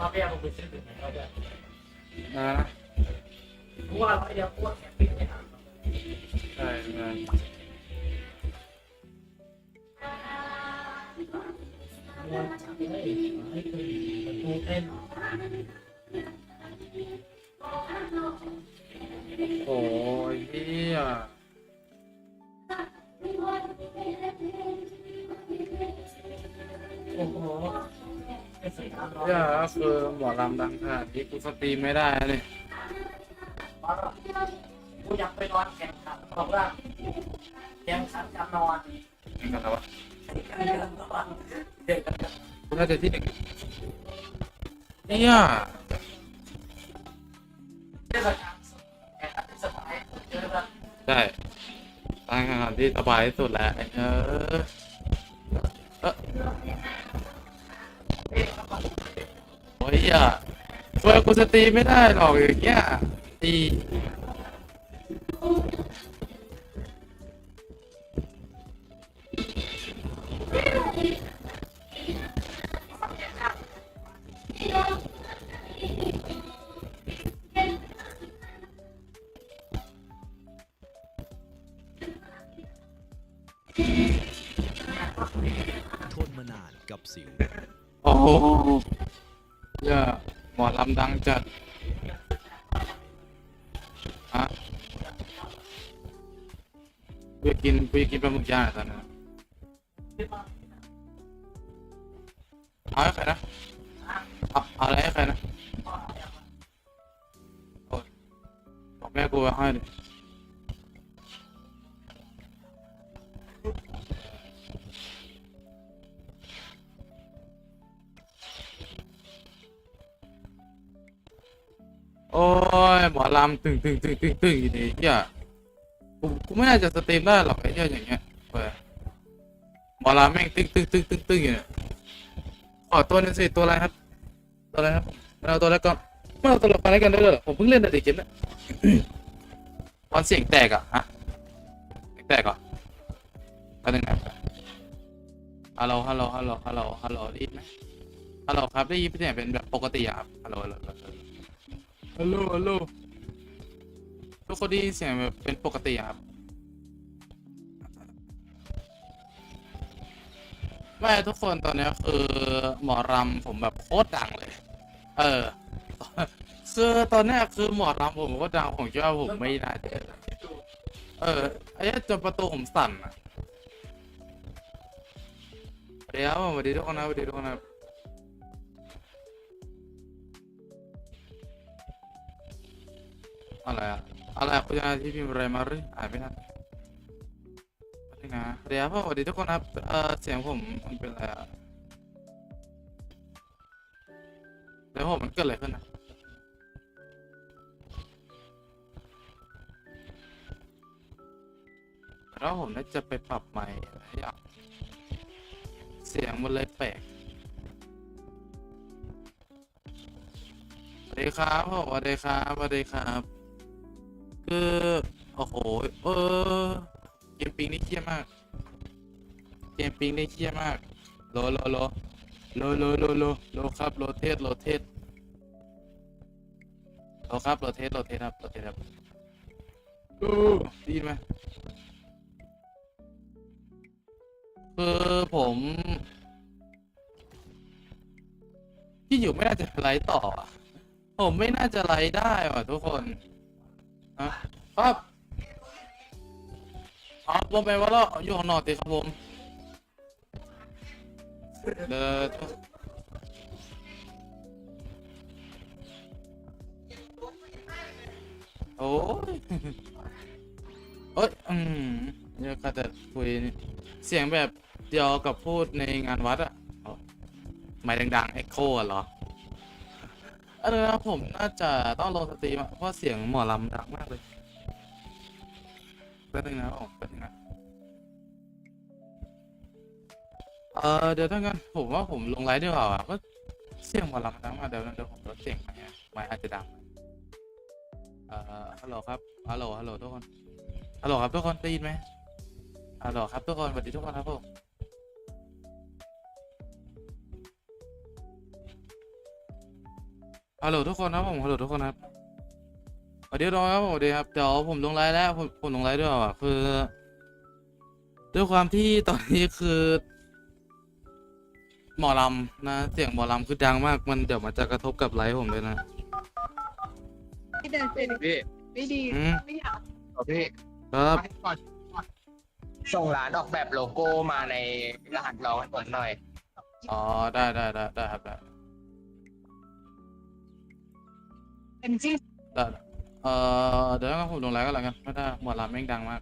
เราพยายมไปซื้อถึงเราด้วยนะเพราะว่าเราพยายามพูดแคมปิ้งไปหาใช่ใช่วันเลยให้ไปดูเต้นโอ้ยเฮีย สีทำร้อนเฮียก็คือหมอลำดังขนาดนี้กูสตรีมไม่ได้เลยกูอยากไปนอนแข่งขันบอกว่าแข่งขันกันนอนนี่กันแล้ววะแข่งขันกันนอนเด็กกันกูน่าจะที่หนึ่งเฮียเทศกาลแข่งขันที่สบายเจอกันใช่ตั้งขนาดที่สบายที่สุดแล้วเออเออ โอ้ยเฮียช่วยกูสตรีมไม่ได้หรอกอย่างเงี้ยตีทนมานานกับสิว โอ้โห เฮียหมอลำดังจัดฮะไปกินไปกินปลาหมึกย่างอะตอนนั้นเอาให้ใครนะเอาเอาอะไรให้ใครนะโอ้ยบอกแม่กูไปให้ดิ โอ้ยหมอลำตึงตึงตึงตึงตึงอยู่ดีเฮียกูกูไม่น่าจะสตรีมได้หรอกไอ้เหี้ยอย่างเงี้ยเว้ยหมอลำแม่งตึงตึงตึงตึงตึงอยู่เนี่ยขอตัวหนึงสิตัวอะไรครับ ตัวอะไรครับไม่เอาตัวแล้วก็ไม่เอาตัวละครอะไรกันได้วยเหรอผมเพิ่งเล่นแต่เด็กเกมนะ ตอนเสียงแตกอะฮะเสียงแตกเหรอะก็นึงนะฮัลโหลฮัลโหลฮัลโหลฮัลโหลฮัลโหลได้ยินไหมฮัลโหลครับได้ยินเสียงเป็นแบบปกติอะครับฮัลโหลฮัลโหลฮัลโหล ฮัลโหลฮัลโหลทุกคนได้ยินเสียงแบบเป็นปกติอะครับ ไม่ทุกคนตอนนี้คือหมอรำผมแบบโคตรดังเลย เออคือตอนนี้คือหมอรำผมโคตรดังผมคิดว่าผมไม่น่าจะเออไอ้จนประตูผมสั่นอะสวัสดีครับสวัสดีทุกคนนะสวัสดีทุกคนนะ อะไรอะอะไรอะคุณจะที่พิมพ์อะไรมาหรืออ่านไม่ทันนี่นะเดี๋ยวพ่อสวัสดีทุกคนครับเอ่อเสียงผมมันเป็นอะไรอะเดี๋ยวผมมันเกิดอะไรขึ้นนะแล้วผมน่าจะไปปรับใหม่อะไรอย่างเสียงมันเลยแปลกสวัสดีครับผมสวัสดีครับสวัสดีครับ คือ โอ้โห เออ เกมปิงนี่เชี่ยมาก เกมปิงนี่เชี่ยมากโลโลโลโลโลโลโลโลครับโลเทสโลเทสโลครับโลเทสโลเทสครับโลเทสครับโอ้ดีไหมคือผมที่อยู่ไม่น่าจะไลฟ์ต่อ ผมไม่น่าจะไลฟ์ได้ว่ะทุกคน นะครับอ๋อผมไปว่าเราอยู่ข้างนอกติครับผมเดี๋ยวโอ้ยเอ้ยอืมเดี๋ยวก็จะคุยเสียงแบบเดียวกับพูดในงานวัดอะอ๋อไม่ดังๆเอ็กโคเหรอ เออนะผมน่าจะต้องลงสตรีมอะเพราะเสียงหมอลำดังมากเลยแป๊บนึงนะผมแป๊บนึงนะเออเดี๋ยวถ้างั้นผมว่าผมลงไลฟ์ดีกว่าว่ะก็เสียงหมอลำดังมากเดี๋ยวเดี๋ยวผมลดเสียงไปอะไม่อาจจะดังเอ่อฮัลโหลครับฮัลโหลฮัลโหลทุกคนฮัลโหลครับทุกคนได้ยินไหมฮัลโหลครับทุกคนสวัสดีทุกคนครับผม ฮัลโหลทุกคนครับผมฮัลโหลทุกคนครับสวัสดีน้องครับผมสวัสดีครับเดี๋ยวผมลงไลน์แล้วผมผมลงไลน์ด้วยอะคือ ด้วยความที่ตอนนี้คือ หมอลำนะเสียงหมอลำคือดังมากมันเดี๋ยวมันจะกระทบกับไลฟ์ผมเลยนะไม่เดินเป็นพี่ไม่ดีอืมไม่อยากขอพี่ครับก่อนส่งร้านออกแบบโลโก้มาในรหัสเราให้ผมหน่อยอ๋อได้ได้ได้ได้ครับได้ เป็นที่ได้ได้เอ่อเดี๋ยวงั้นผมลงไลน์ก็แล้วกันไม่ได้หมอลำแม่งดังมาก